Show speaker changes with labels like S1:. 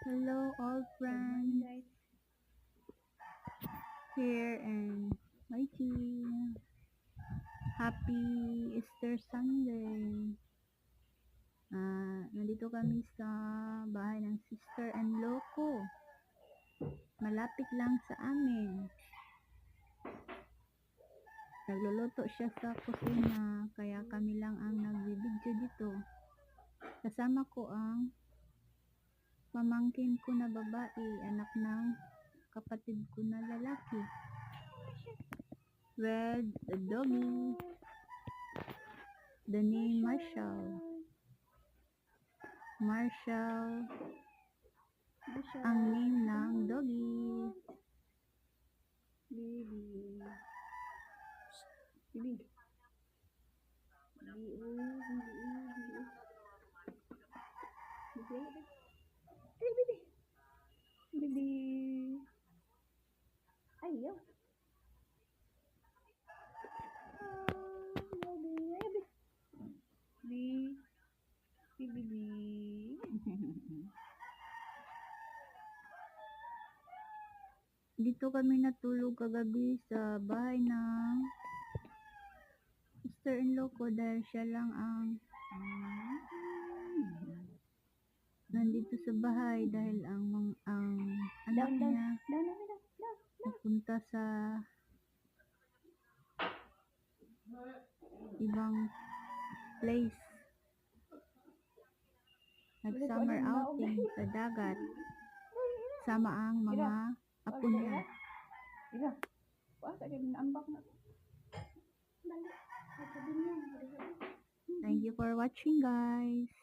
S1: Hello, all friends here and team. Happy Easter Sunday. Ah, nandito kami sa bahay ng sister-in-law ko. Malapit lang sa amin. Nagluluto siya sa kusina, kaya kami lang ang nagbibidyo dito. Kasama ko ang pamangkin ko na babae, anak ng kapatid ko na lalaki. The doggy. The name Marshall. Marshall ang name ng doggy.
S2: Bibi. Bibi. Bibi. Bibi. Bibi. Bibi. Ayaw. Ayaw. Bibi.
S1: Dito kami natulog kagabi sa bahay ng sister-in-law ko dahil siya lang ang nandito sa bahay dahil ang ang
S2: Down, down.
S1: niya
S2: Down, down, down, down.
S1: napunta sa ibang place. Nag-summer outing sa dagat. Sama ang mga apo niya.
S2: Ira. Wah, tadi naambak na.
S1: Thank you for watching guys.